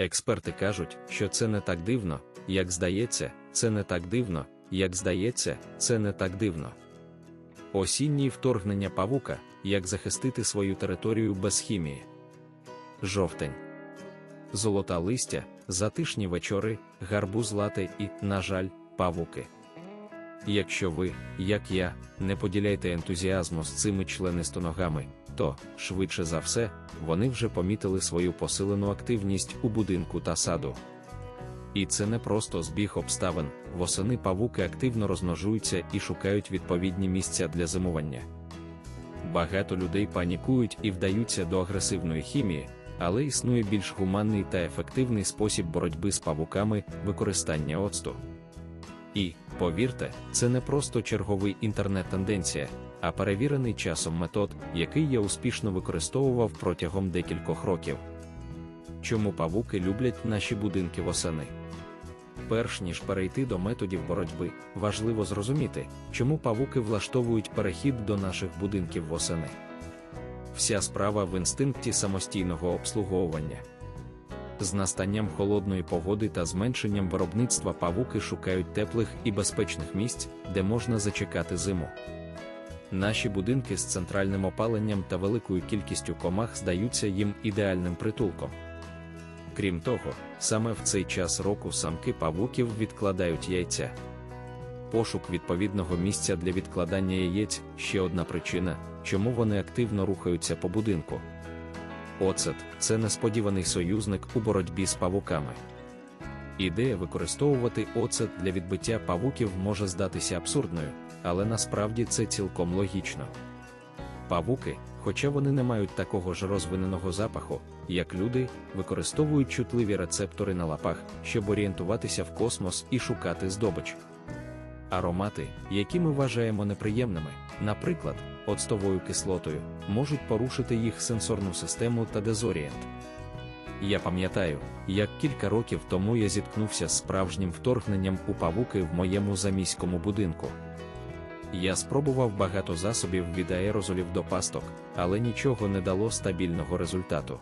Експерти кажуть, що це не так дивно, як здається, це не так дивно, як здається, це не так дивно. Осіннє вторгнення павука, як захистити свою територію без хімії. Жовтень. Золота листя, затишні вечори, гарбуз лати і, на жаль, павуки. Якщо ви, як я, не поділяєте ентузіазму з цими членистоногами, то, швидше за все, вони вже помітили свою посилену активність у будинку та саду. І це не просто збіг обставин, восени павуки активно розмножуються і шукають відповідні місця для зимування. Багато людей панікують і вдаються до агресивної хімії, але існує більш гуманний та ефективний спосіб боротьби з павуками використання оцту. І, повірте, це не просто черговий інтернет-тенденція, а перевірений часом метод, який я успішно використовував протягом декількох років. Чому павуки люблять наші будинки восени? Перш ніж перейти до методів боротьби, важливо зрозуміти, чому павуки влаштовують перехід до наших будинків восени. Вся справа в інстинкті самостійного обслуговування. З настанням холодної погоди та зменшенням виробництва павуки шукають теплих і безпечних місць, де можна зачекати зиму. Наші будинки з центральним опаленням та великою кількістю комах здаються їм ідеальним притулком. Крім того, саме в цей час року самки павуків відкладають яйця. Пошук відповідного місця для відкладання яєць ще одна причина, чому вони активно рухаються по будинку. Оцет це несподіваний союзник у боротьбі з павуками. Ідея використовувати оцет для відбиття павуків може здатися абсурдною, але насправді це цілком логічно. Павуки, хоча вони не мають такого ж розвиненого запаху, як люди, використовують чутливі рецептори на лапах, щоб орієнтуватися в космос і шукати здобич. Аромати, які ми вважаємо неприємними, наприклад, оцтовою кислотою, можуть порушити їх сенсорну систему та дезорієнт. Я пам'ятаю, як кілька років тому я зіткнувся з справжнім вторгненням у павуки в моєму заміському будинку. Я спробував багато засобів від аерозолів до пасток, але нічого не дало стабільного результату.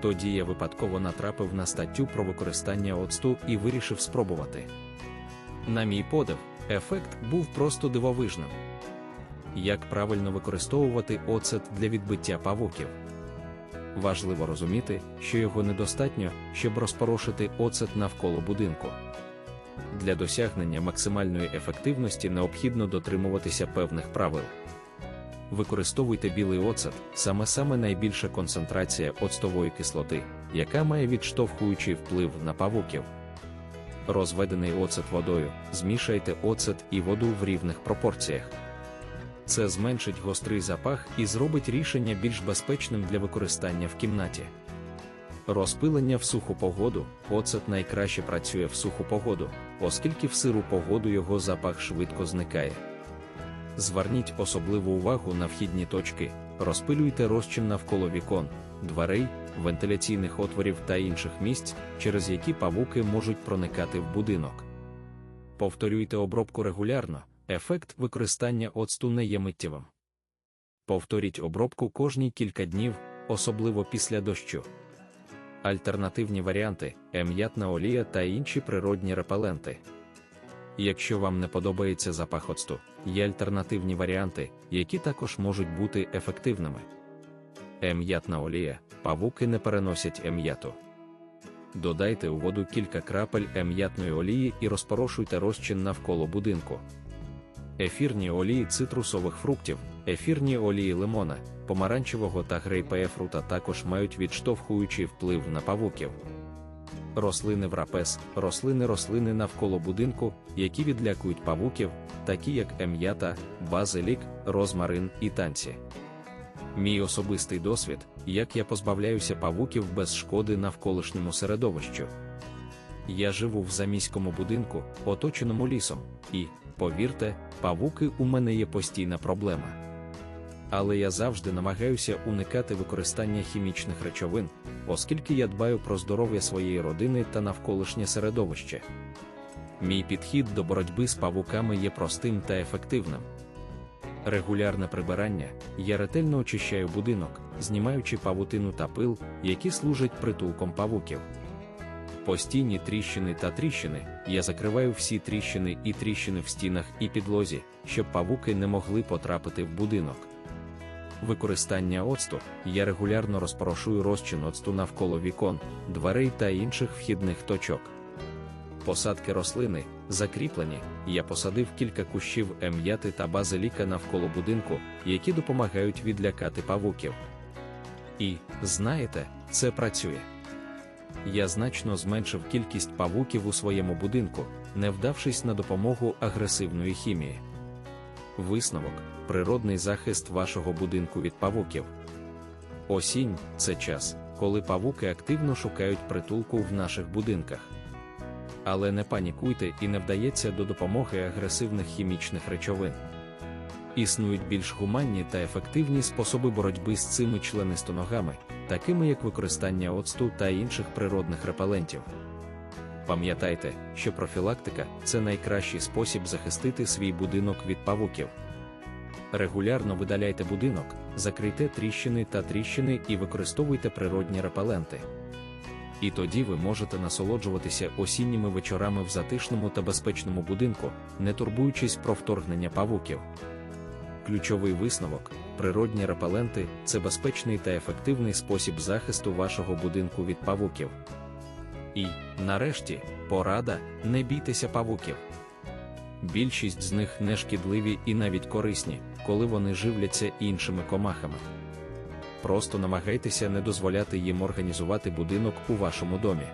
Тоді я випадково натрапив на статтю про використання оцту і вирішив спробувати. На мій подив, ефект був просто дивовижним. Як правильно використовувати оцет для відбиття павуків? Важливо розуміти, що його недостатньо, щоб розпорошити оцет навколо будинку. Для досягнення максимальної ефективності необхідно дотримуватися певних правил. Використовуйте білий оцет, саме саме найбільша концентрація оцтової кислоти, яка має відштовхуючий вплив на павуків. Розведений оцет водою, змішайте оцет і воду в рівних пропорціях. Це зменшить гострий запах і зробить рішення більш безпечним для використання в кімнаті. Розпилення в суху погоду, оцет найкраще працює в суху погоду, оскільки в сиру погоду його запах швидко зникає. Зверніть особливу увагу на вхідні точки, розпилюйте розчин навколо вікон, дверей, вентиляційних отворів та інших місць, через які павуки можуть проникати в будинок. Повторюйте обробку регулярно, ефект використання оцту не є миттєвим. Повторіть обробку кожні кілька днів, особливо після дощу. Альтернативні варіанти ем'ятна олія та інші природні репеленти. Якщо вам не подобається запах оцту, є альтернативні варіанти, які також можуть бути ефективними. Ем'ятна олія, павуки не переносять ем'яту. Додайте у воду кілька крапель ем'ятної олії і розпорошуйте розчин навколо будинку. Ефірні олії цитрусових фруктів, ефірні олії лимона, помаранчевого та грейпефрута також мають відштовхуючий вплив на павуків. Рослини врапес, рослини рослини навколо будинку, які відлякують павуків, такі як ем'ята, базилік, розмарин і танці. Мій особистий досвід, як я позбавляюся павуків без шкоди навколишньому середовищу. Я живу в заміському будинку, оточеному лісом, і, повірте, павуки у мене є постійна проблема. Але я завжди намагаюся уникати використання хімічних речовин, оскільки я дбаю про здоров'я своєї родини та навколишнє середовище. Мій підхід до боротьби з павуками є простим та ефективним. Регулярне прибирання, я ретельно очищаю будинок, знімаючи павутину та пил, які служать притулком павуків. Постійні тріщини та тріщини, я закриваю всі тріщини і тріщини в стінах і підлозі, щоб павуки не могли потрапити в будинок. Використання оцту я регулярно розпорошую розчин оцту навколо вікон, дверей та інших вхідних точок. Посадки рослини закріплені, я посадив кілька кущів ем'яти та базиліка навколо будинку, які допомагають відлякати павуків. І, знаєте, це працює. Я значно зменшив кількість павуків у своєму будинку, не вдавшись на допомогу агресивної хімії. Висновок природний захист вашого будинку від павуків. Осінь це час, коли павуки активно шукають притулку в наших будинках. Але не панікуйте і не вдається до допомоги агресивних хімічних речовин. Існують більш гуманні та ефективні способи боротьби з цими членистоногами, такими як використання оцту та інших природних репелентів. Пам'ятайте, що профілактика це найкращий спосіб захистити свій будинок від павуків. Регулярно видаляйте будинок, закрийте тріщини та тріщини і використовуйте природні репеленти. І тоді ви можете насолоджуватися осінніми вечорами в затишному та безпечному будинку, не турбуючись про вторгнення павуків. Ключовий висновок: природні репеленти це безпечний та ефективний спосіб захисту вашого будинку від павуків. І, нарешті, порада: не бійтеся павуків. Більшість з них не шкідливі і навіть корисні, коли вони живляться іншими комахами. Просто намагайтеся не дозволяти їм організувати будинок у вашому домі.